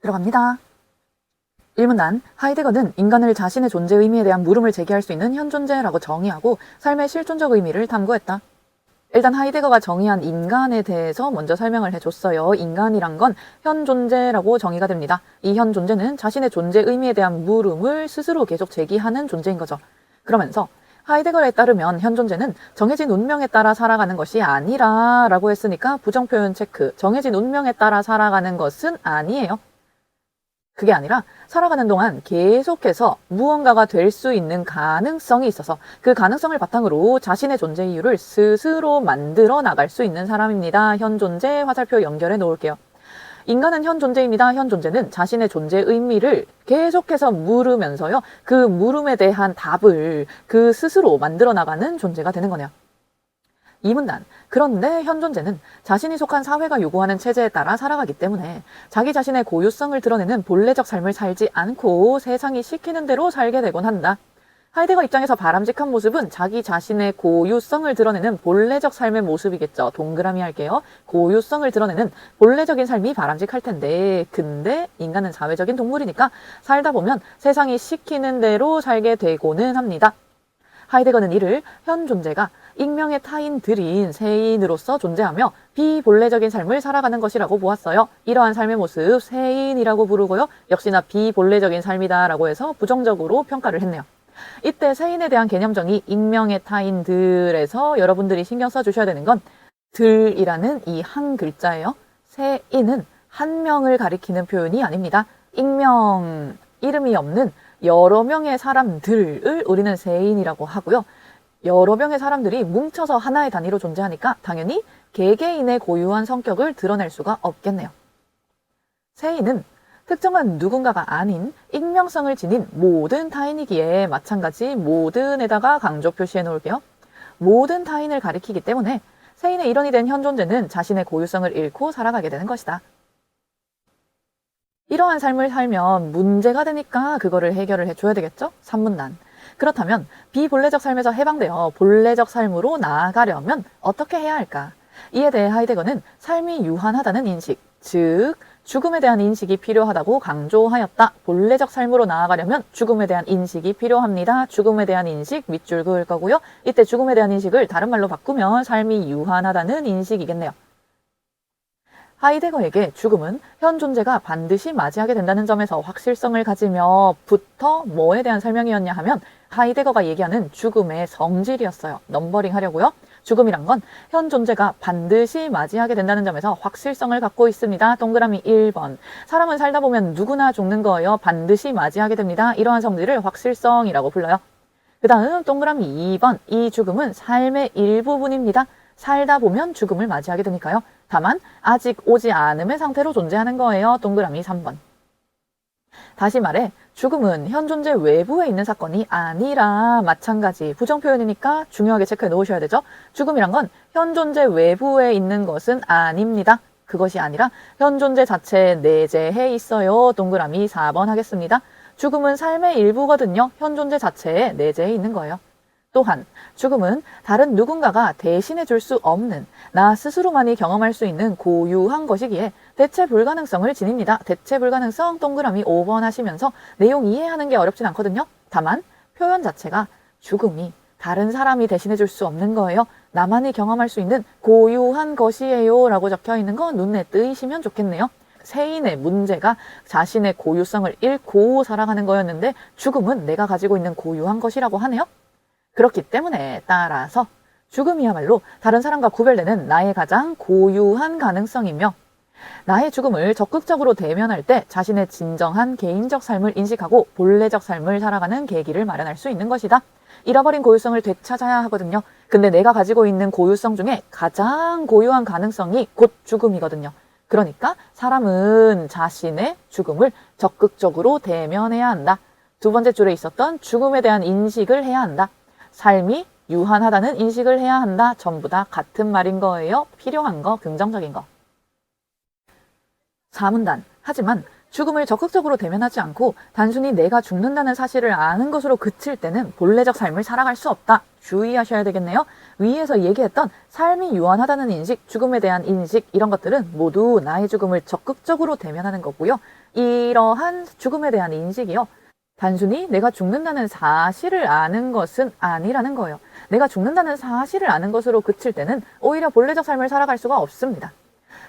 들어갑니다. 1문단 하이데거는 인간을 자신의 존재 의미에 대한 물음을 제기할 수 있는 현존재라고 정의하고 삶의 실존적 의미를 탐구했다. 일단 하이데거가 정의한 인간에 대해서 먼저 설명을 해줬어요. 인간이란 건 현존재라고 정의가 됩니다. 이 현존재는 자신의 존재 의미에 대한 물음을 스스로 계속 제기하는 존재인 거죠. 그러면서 하이데거에 따르면 현존재는 정해진 운명에 따라 살아가는 것이 아니라 라고 했으니까 부정표현 체크. 정해진 운명에 따라 살아가는 것은 아니에요. 그게 아니라 살아가는 동안 계속해서 무언가가 될 수 있는 가능성이 있어서 그 가능성을 바탕으로 자신의 존재 이유를 스스로 만들어 나갈 수 있는 사람입니다. 현 존재 화살표 연결해 놓을게요. 인간은 현 존재입니다. 현 존재는 자신의 존재 의미를 계속해서 물으면서요. 그 물음에 대한 답을 그 스스로 만들어 나가는 존재가 되는 거네요. 이문단. 그런데 현존재는 자신이 속한 사회가 요구하는 체제에 따라 살아가기 때문에 자기 자신의 고유성을 드러내는 본래적 삶을 살지 않고 세상이 시키는 대로 살게 되곤 한다. 하이데거 입장에서 바람직한 모습은 자기 자신의 고유성을 드러내는 본래적 삶의 모습이겠죠. 동그라미 할게요. 고유성을 드러내는 본래적인 삶이 바람직할 텐데, 근데 인간은 사회적인 동물이니까 살다 보면 세상이 시키는 대로 살게 되고는 합니다. 하이데거는 이를 현 존재가 익명의 타인들인 세인으로서 존재하며 비본래적인 삶을 살아가는 것이라고 보았어요. 이러한 삶의 모습 세인이라고 부르고요. 역시나 비본래적인 삶이다라고 해서 부정적으로 평가를 했네요. 이때 세인에 대한 개념정의 익명의 타인들에서 여러분들이 신경 써주셔야 되는 건 들이라는 이 한 글자예요. 세인은 한 명을 가리키는 표현이 아닙니다. 익명, 이름이 없는 여러 명의 사람들을 우리는 세인이라고 하고요. 여러 명의 사람들이 뭉쳐서 하나의 단위로 존재하니까 당연히 개개인의 고유한 성격을 드러낼 수가 없겠네요. 세인은 특정한 누군가가 아닌 익명성을 지닌 모든 타인이기에 마찬가지 모든에다가 강조 표시해 놓을게요. 모든 타인을 가리키기 때문에 세인의 일원이 된 현 존재는 자신의 고유성을 잃고 살아가게 되는 것이다. 이러한 삶을 살면 문제가 되니까 그거를 해결을 해줘야 되겠죠? 3문단. 그렇다면 비본래적 삶에서 해방되어 본래적 삶으로 나아가려면 어떻게 해야 할까? 이에 대해 하이데거는 삶이 유한하다는 인식, 즉 죽음에 대한 인식이 필요하다고 강조하였다. 본래적 삶으로 나아가려면 죽음에 대한 인식이 필요합니다. 죽음에 대한 인식 밑줄 그을 거고요. 이때 죽음에 대한 인식을 다른 말로 바꾸면 삶이 유한하다는 인식이겠네요. 하이데거에게 죽음은 현 존재가 반드시 맞이하게 된다는 점에서 확실성을 가지며 부터 뭐에 대한 설명이었냐 하면 하이데거가 얘기하는 죽음의 성질이었어요. 넘버링 하려고요. 죽음이란 건 현 존재가 반드시 맞이하게 된다는 점에서 확실성을 갖고 있습니다. 동그라미 1번. 사람은 살다 보면 누구나 죽는 거예요. 반드시 맞이하게 됩니다. 이러한 성질을 확실성이라고 불러요. 그 다음 동그라미 2번. 이 죽음은 삶의 일부분입니다. 살다 보면 죽음을 맞이하게 되니까요. 다만 아직 오지 않음의 상태로 존재하는 거예요. 동그라미 3번. 다시 말해 죽음은 현 존재 외부에 있는 사건이 아니라 마찬가지 부정 표현이니까 중요하게 체크해 놓으셔야 되죠. 죽음이란 건 현 존재 외부에 있는 것은 아닙니다. 그것이 아니라 현 존재 자체에 내재해 있어요. 동그라미 4번 하겠습니다. 죽음은 삶의 일부거든요. 현 존재 자체에 내재해 있는 거예요. 또한 죽음은 다른 누군가가 대신해 줄 수 없는 나 스스로만이 경험할 수 있는 고유한 것이기에 대체 불가능성을 지닙니다. 대체 불가능성 동그라미 5번 하시면서 내용 이해하는 게 어렵진 않거든요. 다만 표현 자체가 죽음이 다른 사람이 대신해 줄 수 없는 거예요. 나만이 경험할 수 있는 고유한 것이에요. 라고 적혀 있는 거 눈에 띄시면 좋겠네요. 세인의 문제가 자신의 고유성을 잃고 살아가는 거였는데 죽음은 내가 가지고 있는 고유한 것이라고 하네요. 그렇기 때문에 따라서 죽음이야말로 다른 사람과 구별되는 나의 가장 고유한 가능성이며 나의 죽음을 적극적으로 대면할 때 자신의 진정한 개인적 삶을 인식하고 본래적 삶을 살아가는 계기를 마련할 수 있는 것이다. 잃어버린 고유성을 되찾아야 하거든요. 근데 내가 가지고 있는 고유성 중에 가장 고유한 가능성이 곧 죽음이거든요. 그러니까 사람은 자신의 죽음을 적극적으로 대면해야 한다. 두 번째 줄에 있었던 죽음에 대한 인식을 해야 한다. 삶이 유한하다는 인식을 해야 한다. 전부 다 같은 말인 거예요. 필요한 거, 긍정적인 거. 사문단. 하지만 죽음을 적극적으로 대면하지 않고 단순히 내가 죽는다는 사실을 아는 것으로 그칠 때는 본래적 삶을 살아갈 수 없다. 주의하셔야 되겠네요. 위에서 얘기했던 삶이 유한하다는 인식, 죽음에 대한 인식, 이런 것들은 모두 나의 죽음을 적극적으로 대면하는 거고요. 이러한 죽음에 대한 인식이요. 단순히 내가 죽는다는 사실을 아는 것은 아니라는 거예요. 내가 죽는다는 사실을 아는 것으로 그칠 때는 오히려 본래적 삶을 살아갈 수가 없습니다.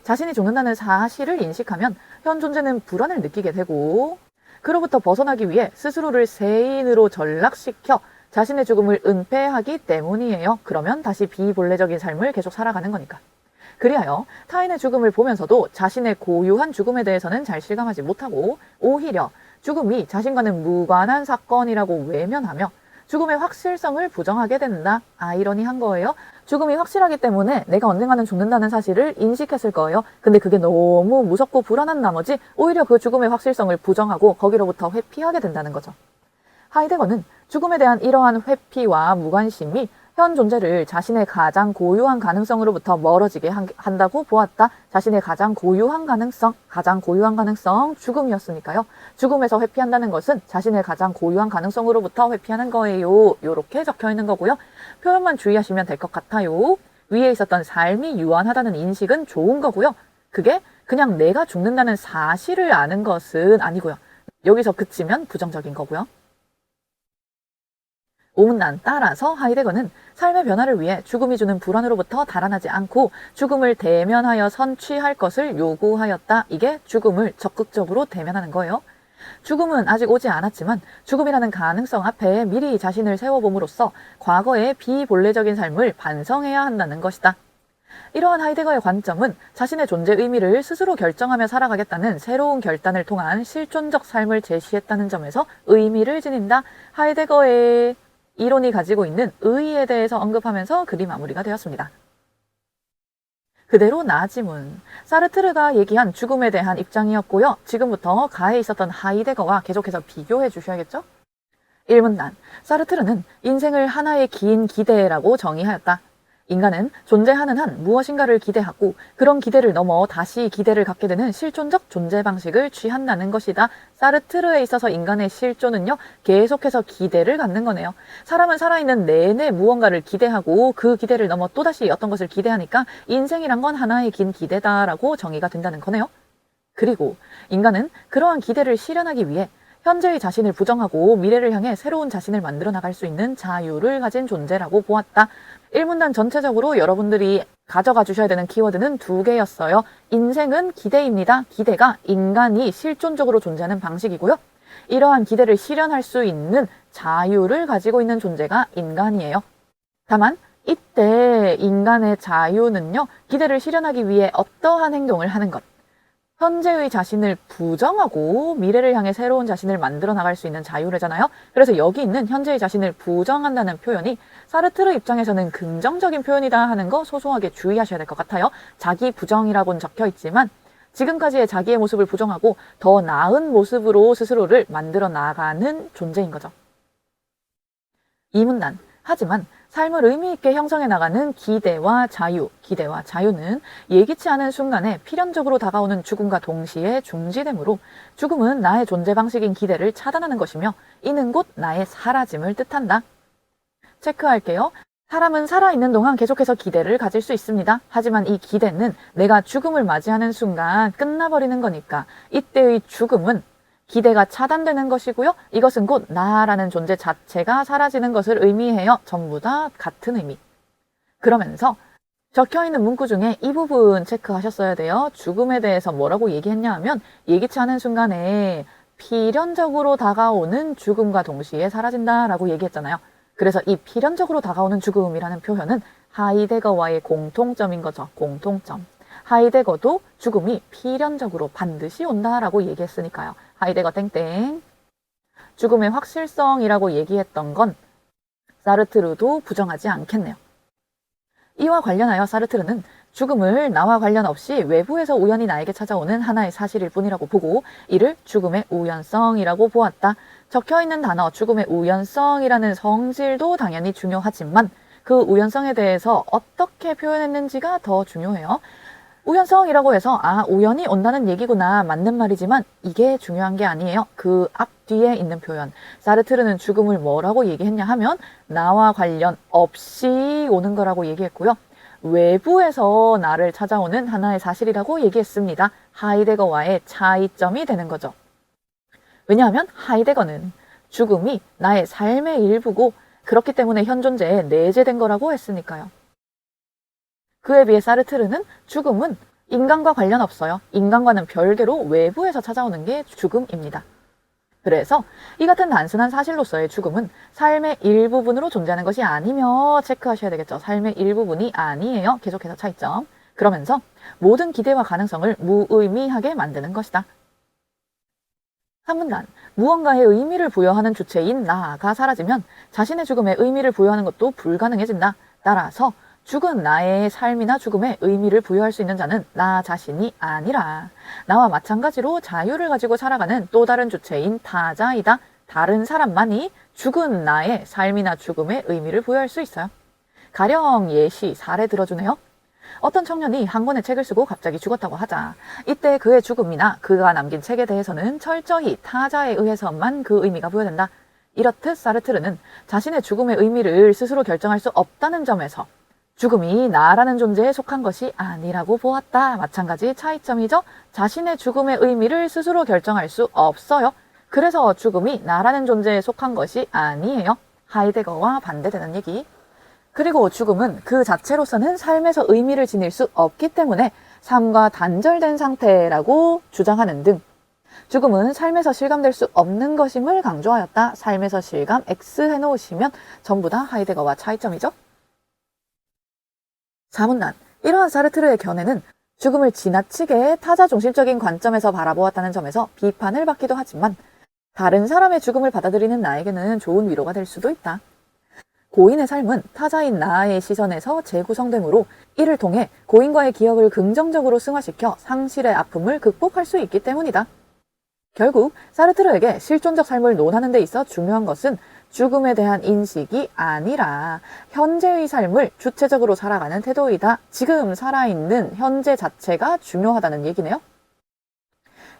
자신이 죽는다는 사실을 인식하면 현 존재는 불안을 느끼게 되고 그로부터 벗어나기 위해 스스로를 세인으로 전락시켜 자신의 죽음을 은폐하기 때문이에요. 그러면 다시 비본래적인 삶을 계속 살아가는 거니까. 그리하여 타인의 죽음을 보면서도 자신의 고유한 죽음에 대해서는 잘 실감하지 못하고 오히려 죽음이 자신과는 무관한 사건이라고 외면하며 죽음의 확실성을 부정하게 된다. 아이러니한 거예요. 죽음이 확실하기 때문에 내가 언젠가는 죽는다는 사실을 인식했을 거예요. 근데 그게 너무 무섭고 불안한 나머지 오히려 그 죽음의 확실성을 부정하고 거기로부터 회피하게 된다는 거죠. 하이데거는 죽음에 대한 이러한 회피와 무관심이 현 존재를 자신의 가장 고유한 가능성으로부터 멀어지게 한- 한다고 보았다. 자신의 가장 고유한 가능성, 가장 고유한 가능성, 죽음이었으니까요. 죽음에서 회피한다는 것은 자신의 가장 고유한 가능성으로부터 회피하는 거예요. 요렇게 적혀 있는 거고요. 표현만 주의하시면 될 것 같아요. 위에 있었던 삶이 유한하다는 인식은 좋은 거고요. 그게 그냥 내가 죽는다는 사실을 아는 것은 아니고요. 여기서 그치면 부정적인 거고요. 오문난 따라서 하이데거는 삶의 변화를 위해 죽음이 주는 불안으로부터 달아나지 않고 죽음을 대면하여 선취할 것을 요구하였다. 이게 죽음을 적극적으로 대면하는 거예요. 죽음은 아직 오지 않았지만 죽음이라는 가능성 앞에 미리 자신을 세워봄으로써 과거의 비본래적인 삶을 반성해야 한다는 것이다. 이러한 하이데거의 관점은 자신의 존재 의미를 스스로 결정하며 살아가겠다는 새로운 결단을 통한 실존적 삶을 제시했다는 점에서 의미를 지닌다. 하이데거의 이론이 가지고 있는 의의에 대해서 언급하면서 글이 마무리가 되었습니다. 그대로 나지문. 사르트르가 얘기한 죽음에 대한 입장이었고요. 지금부터 가에 있었던 하이데거와 계속해서 비교해 주셔야겠죠? 1문단. 사르트르는 인생을 하나의 긴 기대라고 정의하였다. 인간은 존재하는 한 무엇인가를 기대하고 그런 기대를 넘어 다시 기대를 갖게 되는 실존적 존재 방식을 취한다는 것이다. 사르트르에 있어서 인간의 실존은요, 계속해서 기대를 갖는 거네요. 사람은 살아있는 내내 무언가를 기대하고 그 기대를 넘어 또다시 어떤 것을 기대하니까 인생이란 건 하나의 긴 기대다라고 정의가 된다는 거네요. 그리고 인간은 그러한 기대를 실현하기 위해 현재의 자신을 부정하고 미래를 향해 새로운 자신을 만들어 나갈 수 있는 자유를 가진 존재라고 보았다. 1문단 전체적으로 여러분들이 가져가 주셔야 되는 키워드는 두 개였어요. 인생은 기대입니다. 기대가 인간이 실존적으로 존재하는 방식이고요. 이러한 기대를 실현할 수 있는 자유를 가지고 있는 존재가 인간이에요. 다만 이때 인간의 자유는요, 기대를 실현하기 위해 어떠한 행동을 하는 것, 현재의 자신을 부정하고 미래를 향해 새로운 자신을 만들어 나갈 수 있는 자유래잖아요. 그래서 여기 있는 현재의 자신을 부정한다는 표현이 사르트르 입장에서는 긍정적인 표현이다 하는 거 소소하게 주의하셔야 될 것 같아요. 자기 부정이라고는 적혀 있지만 지금까지의 자기의 모습을 부정하고 더 나은 모습으로 스스로를 만들어 나가는 존재인 거죠. 이문단. 하지만 삶을 의미 있게 형성해 나가는 기대와 자유, 기대와 자유는 예기치 않은 순간에 필연적으로 다가오는 죽음과 동시에 중지되므로 죽음은 나의 존재 방식인 기대를 차단하는 것이며 이는 곧 나의 사라짐을 뜻한다. 체크할게요. 사람은 살아있는 동안 계속해서 기대를 가질 수 있습니다. 하지만 이 기대는 내가 죽음을 맞이하는 순간 끝나버리는 거니까 이때의 죽음은 기대가 차단되는 것이고요. 이것은 곧 나라는 존재 자체가 사라지는 것을 의미해요. 전부 다 같은 의미. 그러면서 적혀 있는 문구 중에 이 부분 체크하셨어야 돼요. 죽음에 대해서 뭐라고 얘기했냐 하면 예기치 않은 순간에 필연적으로 다가오는 죽음과 동시에 사라진다라고 얘기했잖아요. 그래서 이 필연적으로 다가오는 죽음이라는 표현은 하이데거와의 공통점인 거죠. 공통점. 하이데거도 죽음이 필연적으로 반드시 온다라고 얘기했으니까요. 하이데거 땡땡. 죽음의 확실성이라고 얘기했던 건 사르트르도 부정하지 않겠네요. 이와 관련하여 사르트르는 죽음을 나와 관련 없이 외부에서 우연히 나에게 찾아오는 하나의 사실일 뿐이라고 보고 이를 죽음의 우연성이라고 보았다. 적혀 있는 단어 죽음의 우연성이라는 성질도 당연히 중요하지만 그 우연성에 대해서 어떻게 표현했는지가 더 중요해요. 우연성이라고 해서 아 우연히 온다는 얘기구나 맞는 말이지만 이게 중요한 게 아니에요. 그 앞뒤에 있는 표현 사르트르는 죽음을 뭐라고 얘기했냐 하면 나와 관련 없이 오는 거라고 얘기했고요. 외부에서 나를 찾아오는 하나의 사실이라고 얘기했습니다. 하이데거와의 차이점이 되는 거죠. 왜냐하면 하이데거는 죽음이 나의 삶의 일부고 그렇기 때문에 현 존재에 내재된 거라고 했으니까요. 그에 비해 사르트르는 죽음은 인간과 관련 없어요. 인간과는 별개로 외부에서 찾아오는 게 죽음입니다. 그래서 이 같은 단순한 사실로서의 죽음은 삶의 일부분으로 존재하는 것이 아니며 체크하셔야 되겠죠. 삶의 일부분이 아니에요. 계속해서 차이점. 그러면서 모든 기대와 가능성을 무의미하게 만드는 것이다. 3분간 무언가의 의미를 부여하는 주체인 나가 사라지면 자신의 죽음에 의미를 부여하는 것도 불가능해진다. 따라서 죽은 나의 삶이나 죽음에 의미를 부여할 수 있는 자는 나 자신이 아니라 나와 마찬가지로 자유를 가지고 살아가는 또 다른 주체인 타자이다. 다른 사람만이 죽은 나의 삶이나 죽음에 의미를 부여할 수 있어요. 가령 예시 사례 들어주네요. 어떤 청년이 한 권의 책을 쓰고 갑자기 죽었다고 하자. 이때 그의 죽음이나 그가 남긴 책에 대해서는 철저히 타자에 의해서만 그 의미가 부여된다. 이렇듯 사르트르는 자신의 죽음의 의미를 스스로 결정할 수 없다는 점에서 죽음이 나라는 존재에 속한 것이 아니라고 보았다. 마찬가지 차이점이죠. 자신의 죽음의 의미를 스스로 결정할 수 없어요. 그래서 죽음이 나라는 존재에 속한 것이 아니에요. 하이데거와 반대되는 얘기. 그리고 죽음은 그 자체로서는 삶에서 의미를 지닐 수 없기 때문에 삶과 단절된 상태라고 주장하는 등 죽음은 삶에서 실감될 수 없는 것임을 강조하였다. 삶에서 실감 X 해놓으시면 전부 다 하이데거와 차이점이죠. 사문단 이러한 사르트르의 견해는 죽음을 지나치게 타자 중심적인 관점에서 바라보았다는 점에서 비판을 받기도 하지만 다른 사람의 죽음을 받아들이는 나에게는 좋은 위로가 될 수도 있다. 고인의 삶은 타자인 나의 시선에서 재구성되므로 이를 통해 고인과의 기억을 긍정적으로 승화시켜 상실의 아픔을 극복할 수 있기 때문이다. 결국 사르트르에게 실존적 삶을 논하는 데 있어 중요한 것은 죽음에 대한 인식이 아니라 현재의 삶을 주체적으로 살아가는 태도이다. 지금 살아있는 현재 자체가 중요하다는 얘기네요.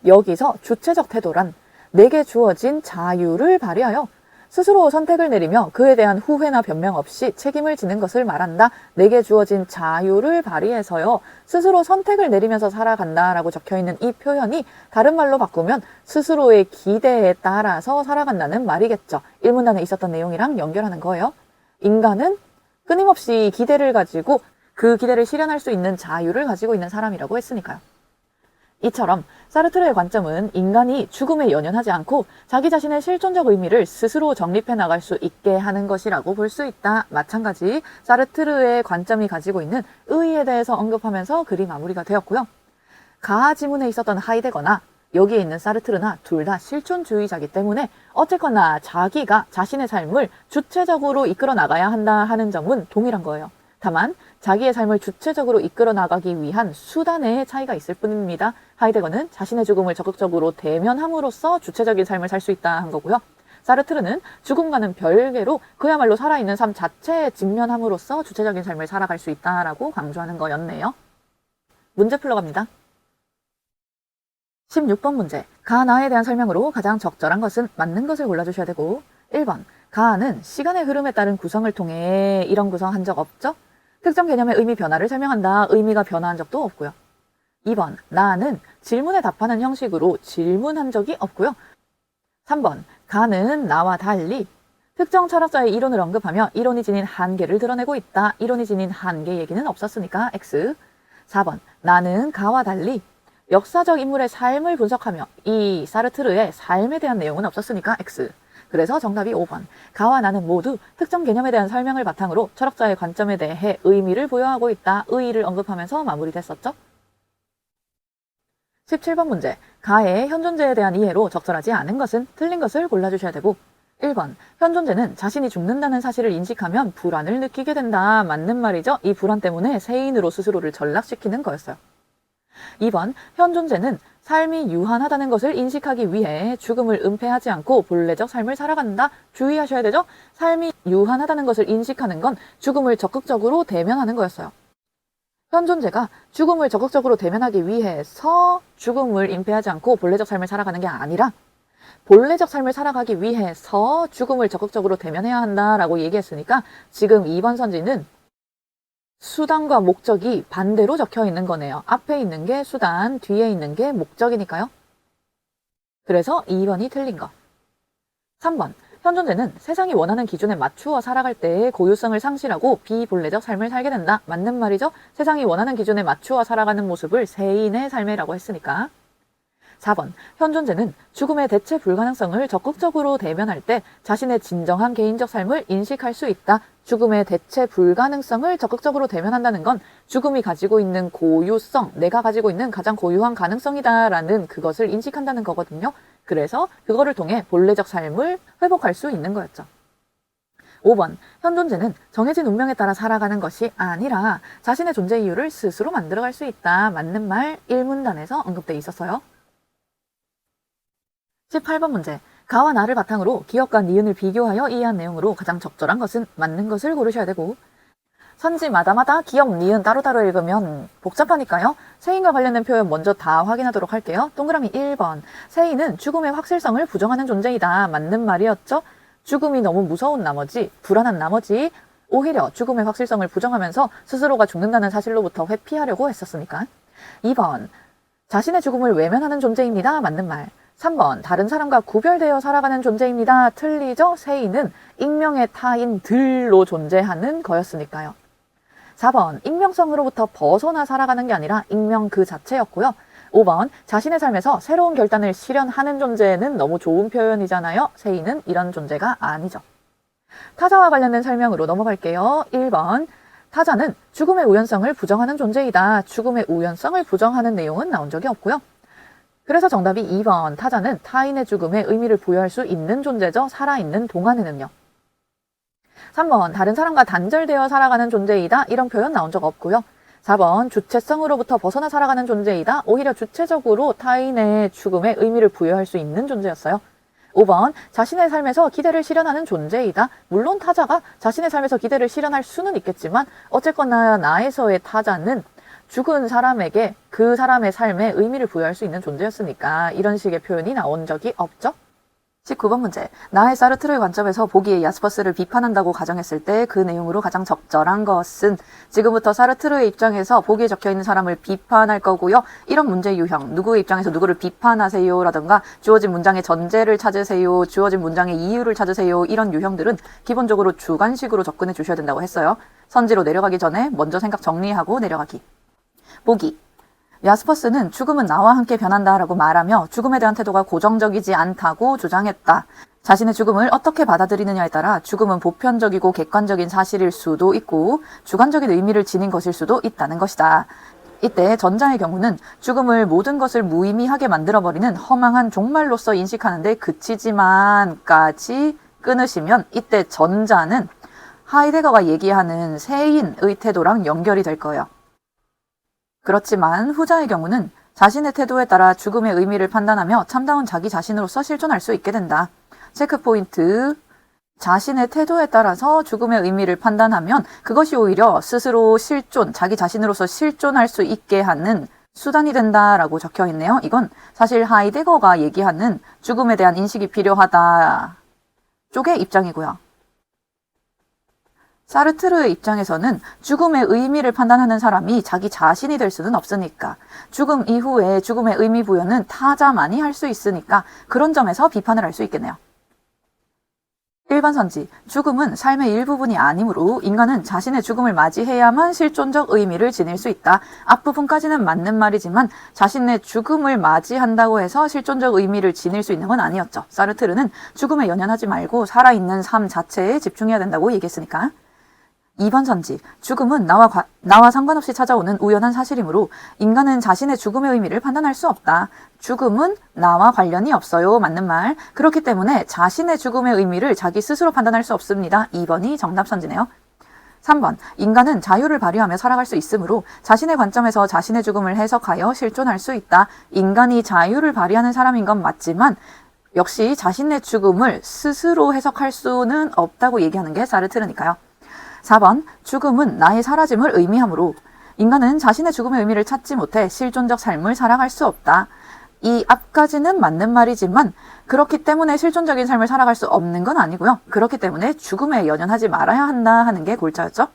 여기서 주체적 태도란 내게 주어진 자유를 발휘하여 스스로 선택을 내리며 그에 대한 후회나 변명 없이 책임을 지는 것을 말한다. 내게 주어진 자유를 발휘해서요. 스스로 선택을 내리면서 살아간다라고 적혀 있는 이 표현이 다른 말로 바꾸면 스스로의 기대에 따라서 살아간다는 말이겠죠. 일문단에 있었던 내용이랑 연결하는 거예요. 인간은 끊임없이 기대를 가지고 그 기대를 실현할 수 있는 자유를 가지고 있는 사람이라고 했으니까요. 이처럼 사르트르의 관점은 인간이 죽음에 연연하지 않고 자기 자신의 실존적 의미를 스스로 정립해 나갈 수 있게 하는 것이라고 볼 수 있다. 마찬가지 사르트르의 관점이 가지고 있는 의의에 대해서 언급하면서 글이 마무리가 되었고요. 가하 지문에 있었던 하이데거나 여기에 있는 사르트르나 둘 다 실존주의자이기 때문에 어쨌거나 자기가 자신의 삶을 주체적으로 이끌어 나가야 한다 하는 점은 동일한 거예요. 다만 자기의 삶을 주체적으로 이끌어 나가기 위한 수단의 차이가 있을 뿐입니다. 하이데거는 자신의 죽음을 적극적으로 대면함으로써 주체적인 삶을 살 수 있다 한 거고요. 사르트르는 죽음과는 별개로 그야말로 살아있는 삶 자체에 직면함으로써 주체적인 삶을 살아갈 수 있다라고 강조하는 거였네요. 문제 풀러갑니다. 16번 문제. 가나에 대한 설명으로 가장 적절한 것은 맞는 것을 골라주셔야 되고 1번. 가는 시간의 흐름에 따른 구성을 통해 이런 구성 한 적 없죠? 특정 개념의 의미 변화를 설명한다. 의미가 변화한 적도 없고요. 2번. 나는 질문에 답하는 형식으로 질문한 적이 없고요. 3번. 가는 나와 달리 특정 철학자의 이론을 언급하며 이론이 지닌 한계를 드러내고 있다. 이론이 지닌 한계 얘기는 없었으니까 X. 4번. 나는 가와 달리 역사적 인물의 삶을 분석하며 이 사르트르의 삶에 대한 내용은 없었으니까 X. 그래서 정답이 5번. 가와 나는 모두 특정 개념에 대한 설명을 바탕으로 철학자의 관점에 대해 의미를 부여하고 있다. 의의를 언급하면서 마무리됐었죠. 17번 문제. 가의 현존재에 대한 이해로 적절하지 않은 것은 틀린 것을 골라주셔야 되고 1번. 현존재는 자신이 죽는다는 사실을 인식하면 불안을 느끼게 된다. 맞는 말이죠. 이 불안 때문에 세인으로 스스로를 전락시키는 거였어요. 2번. 현 존재는 삶이 유한하다는 것을 인식하기 위해 죽음을 은폐하지 않고 본래적 삶을 살아간다. 주의하셔야 되죠? 삶이 유한하다는 것을 인식하는 건 죽음을 적극적으로 대면하는 거였어요. 현 존재가 죽음을 적극적으로 대면하기 위해서 죽음을 인폐하지 않고 본래적 삶을 살아가는 게 아니라 본래적 삶을 살아가기 위해서 죽음을 적극적으로 대면해야 한다라고 얘기했으니까 지금 2번 선지는 수단과 목적이 반대로 적혀 있는 거네요. 앞에 있는 게 수단, 뒤에 있는 게 목적이니까요. 그래서 2번이 틀린 거. 3번. 현 존재는 세상이 원하는 기준에 맞추어 살아갈 때의 고유성을 상실하고 비본래적 삶을 살게 된다. 맞는 말이죠? 세상이 원하는 기준에 맞추어 살아가는 모습을 세인의 삶이라고 했으니까. 4번. 현 존재는 죽음의 대체 불가능성을 적극적으로 대면할 때 자신의 진정한 개인적 삶을 인식할 수 있다. 죽음의 대체 불가능성을 적극적으로 대면한다는 건 죽음이 가지고 있는 고유성, 내가 가지고 있는 가장 고유한 가능성이다라는 그것을 인식한다는 거거든요. 그래서 그거를 통해 본래적 삶을 회복할 수 있는 거였죠. 5번. 현 존재는 정해진 운명에 따라 살아가는 것이 아니라 자신의 존재 이유를 스스로 만들어갈 수 있다. 맞는 말 1문단에서 언급돼 있었어요. 18번 문제. 가와 나를 바탕으로 기억과 니은을 비교하여 이해한 내용으로 가장 적절한 것은 맞는 것을 고르셔야 되고 선지 마다마다 기억, 니은 따로따로 읽으면 복잡하니까요. 세인과 관련된 표현 먼저 다 확인하도록 할게요. 동그라미 1번. 세인은 죽음의 확실성을 부정하는 존재이다. 맞는 말이었죠? 죽음이 너무 무서운 나머지, 불안한 나머지, 오히려 죽음의 확실성을 부정하면서 스스로가 죽는다는 사실로부터 회피하려고 했었으니까. 2번. 자신의 죽음을 외면하는 존재입니다. 맞는 말. 3번. 다른 사람과 구별되어 살아가는 존재입니다. 틀리죠? 세인은 익명의 타인들로 존재하는 거였으니까요. 4번. 익명성으로부터 벗어나 살아가는 게 아니라 익명 그 자체였고요. 5번. 자신의 삶에서 새로운 결단을 실현하는 존재는 너무 좋은 표현이잖아요. 세인은 이런 존재가 아니죠. 타자와 관련된 설명으로 넘어갈게요. 1번. 타자는 죽음의 우연성을 부정하는 존재이다. 죽음의 우연성을 부정하는 내용은 나온 적이 없고요. 그래서 정답이 2번. 타자는 타인의 죽음에 의미를 부여할 수 있는 존재죠. 살아있는 동안에는요. 3번. 다른 사람과 단절되어 살아가는 존재이다. 이런 표현 나온 적 없고요. 4번. 주체성으로부터 벗어나 살아가는 존재이다. 오히려 주체적으로 타인의 죽음에 의미를 부여할 수 있는 존재였어요. 5번. 자신의 삶에서 기대를 실현하는 존재이다. 물론 타자가 자신의 삶에서 기대를 실현할 수는 있겠지만 어쨌거나 나에서의 타자는 죽은 사람에게 그 사람의 삶에 의미를 부여할 수 있는 존재였으니까 이런 식의 표현이 나온 적이 없죠. 19번 문제. 나의 사르트르의 관점에서 보기에 야스퍼스를 비판한다고 가정했을 때 그 내용으로 가장 적절한 것은 지금부터 사르트르의 입장에서 보기에 적혀 있는 사람을 비판할 거고요. 이런 문제 유형, 누구의 입장에서 누구를 비판하세요 라든가 주어진 문장의 전제를 찾으세요, 주어진 문장의 이유를 찾으세요 이런 유형들은 기본적으로 주관식으로 접근해 주셔야 된다고 했어요. 선지로 내려가기 전에 먼저 생각 정리하고 내려가기. 보기. 야스퍼스는 죽음은 나와 함께 변한다라고 말하며 죽음에 대한 태도가 고정적이지 않다고 주장했다. 자신의 죽음을 어떻게 받아들이느냐에 따라 죽음은 보편적이고 객관적인 사실일 수도 있고 주관적인 의미를 지닌 것일 수도 있다는 것이다. 이때 전자의 경우는 죽음을 모든 것을 무의미하게 만들어버리는 허망한 종말로서 인식하는데 그치지만까지 끊으시면 이때 전자는 하이데거가 얘기하는 세인의 태도랑 연결이 될 거예요. 그렇지만 후자의 경우는 자신의 태도에 따라 죽음의 의미를 판단하며 참다운 자기 자신으로서 실존할 수 있게 된다. 체크 포인트. 자신의 태도에 따라서 죽음의 의미를 판단하면 그것이 오히려 스스로 실존, 자기 자신으로서 실존할 수 있게 하는 수단이 된다라고 적혀 있네요. 이건 사실 하이데거가 얘기하는 죽음에 대한 인식이 필요하다 쪽의 입장이고요. 사르트르의 입장에서는 죽음의 의미를 판단하는 사람이 자기 자신이 될 수는 없으니까 죽음 이후에 죽음의 의미 부여는 타자만이 할 수 있으니까 그런 점에서 비판을 할 수 있겠네요. 1번 선지. 죽음은 삶의 일부분이 아니므로 인간은 자신의 죽음을 맞이해야만 실존적 의미를 지닐 수 있다. 앞부분까지는 맞는 말이지만 자신의 죽음을 맞이한다고 해서 실존적 의미를 지닐 수 있는 건 아니었죠. 사르트르는 죽음에 연연하지 말고 살아있는 삶 자체에 집중해야 된다고 얘기했으니까. 2번 선지. 죽음은 나와, 과, 나와 상관없이 찾아오는 우연한 사실이므로 인간은 자신의 죽음의 의미를 판단할 수 없다. 죽음은 나와 관련이 없어요. 맞는 말. 그렇기 때문에 자신의 죽음의 의미를 자기 스스로 판단할 수 없습니다. 2번이 정답 선지네요. 3번. 인간은 자유를 발휘하며 살아갈 수 있으므로 자신의 관점에서 자신의 죽음을 해석하여 실존할 수 있다. 인간이 자유를 발휘하는 사람인 건 맞지만 역시 자신의 죽음을 스스로 해석할 수는 없다고 얘기하는 게 사르트르니까요. 4번 죽음은 나의 사라짐을 의미하므로 인간은 자신의 죽음의 의미를 찾지 못해 실존적 삶을 살아갈 수 없다. 이 앞까지는 맞는 말이지만 그렇기 때문에 실존적인 삶을 살아갈 수 없는 건 아니고요. 그렇기 때문에 죽음에 연연하지 말아야 한다 하는 게 골자였죠.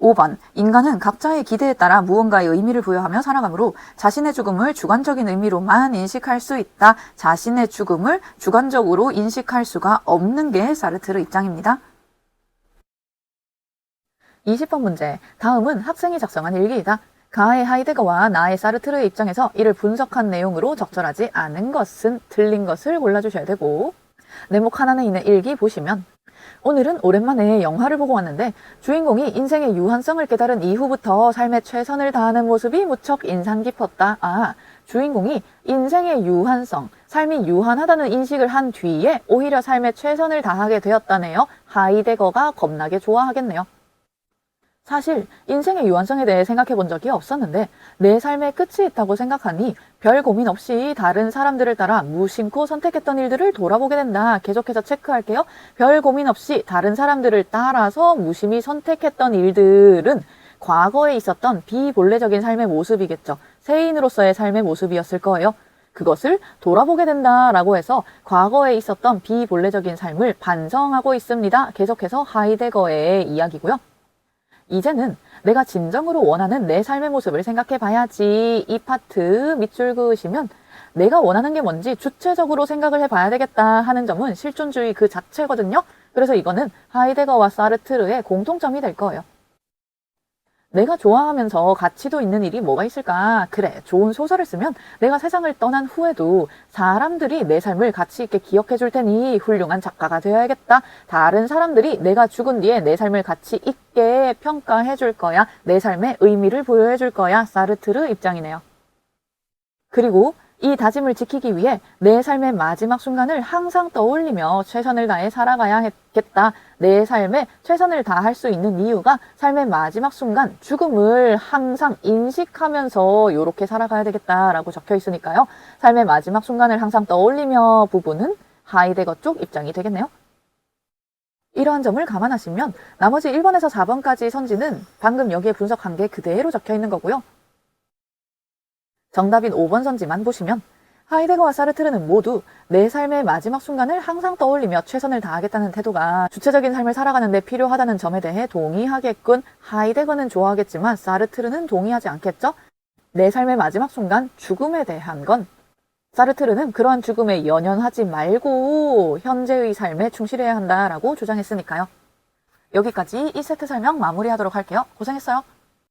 5번. 인간은 각자의 기대에 따라 무언가의 의미를 부여하며 살아가므로 자신의 죽음을 주관적인 의미로만 인식할 수 있다. 자신의 죽음을 주관적으로 인식할 수가 없는 게 사르트르 입장입니다. 20번 문제. 다음은 학생이 작성한 일기이다. 가의 하이데거와 나의 사르트르의 입장에서 이를 분석한 내용으로 적절하지 않은 것은 틀린 것을 골라주셔야 되고 네목 하나는 있는 일기 보시면 오늘은 오랜만에 영화를 보고 왔는데 주인공이 인생의 유한성을 깨달은 이후부터 삶에 최선을 다하는 모습이 무척 인상 깊었다. 아, 주인공이 인생의 유한성, 삶이 유한하다는 인식을 한 뒤에 오히려 삶에 최선을 다하게 되었다네요. 하이데거가 겁나게 좋아하겠네요. 사실 인생의 유한성에 대해 생각해 본 적이 없었는데 내 삶의 끝이 있다고 생각하니 별 고민 없이 다른 사람들을 따라 무심코 선택했던 일들을 돌아보게 된다. 계속해서 체크할게요. 별 고민 없이 다른 사람들을 따라서 무심히 선택했던 일들은 과거에 있었던 비본래적인 삶의 모습이겠죠. 세인으로서의 삶의 모습이었을 거예요. 그것을 돌아보게 된다라고 해서 과거에 있었던 비본래적인 삶을 반성하고 있습니다. 계속해서 하이데거의 이야기고요. 이제는 내가 진정으로 원하는 내 삶의 모습을 생각해 봐야지. 이 파트 밑줄 그으시면 내가 원하는 게 뭔지 주체적으로 생각을 해 봐야 되겠다 하는 점은 실존주의 그 자체거든요. 그래서 이거는 하이데거와 사르트르의 공통점이 될 거예요. 내가 좋아하면서 가치도 있는 일이 뭐가 있을까? 그래, 좋은 소설을 쓰면 내가 세상을 떠난 후에도 사람들이 내 삶을 가치 있게 기억해 줄 테니 훌륭한 작가가 되어야겠다. 다른 사람들이 내가 죽은 뒤에 내 삶을 가치 있게 평가해 줄 거야. 내 삶에 의미를 부여해 줄 거야. 사르트르 입장이네요. 그리고 이 다짐을 지키기 위해 내 삶의 마지막 순간을 항상 떠올리며 최선을 다해 살아가야겠다. 내 삶에 최선을 다할 수 있는 이유가 삶의 마지막 순간 죽음을 항상 인식하면서 이렇게 살아가야 되겠다라고 적혀 있으니까요. 삶의 마지막 순간을 항상 떠올리며 부분은 하이데거 쪽 입장이 되겠네요. 이러한 점을 감안하시면 나머지 1번에서 4번까지 선지는 방금 여기에 분석한 게 그대로 적혀 있는 거고요. 정답인 5번 선지만 보시면 하이데거와 사르트르는 모두 내 삶의 마지막 순간을 항상 떠올리며 최선을 다하겠다는 태도가 주체적인 삶을 살아가는데 필요하다는 점에 대해 동의하겠군. 하이데거는 좋아하겠지만 사르트르는 동의하지 않겠죠? 내 삶의 마지막 순간 죽음에 대한 건 사르트르는 그러한 죽음에 연연하지 말고 현재의 삶에 충실해야 한다라고 주장했으니까요. 여기까지 이 세트 설명 마무리하도록 할게요. 고생했어요.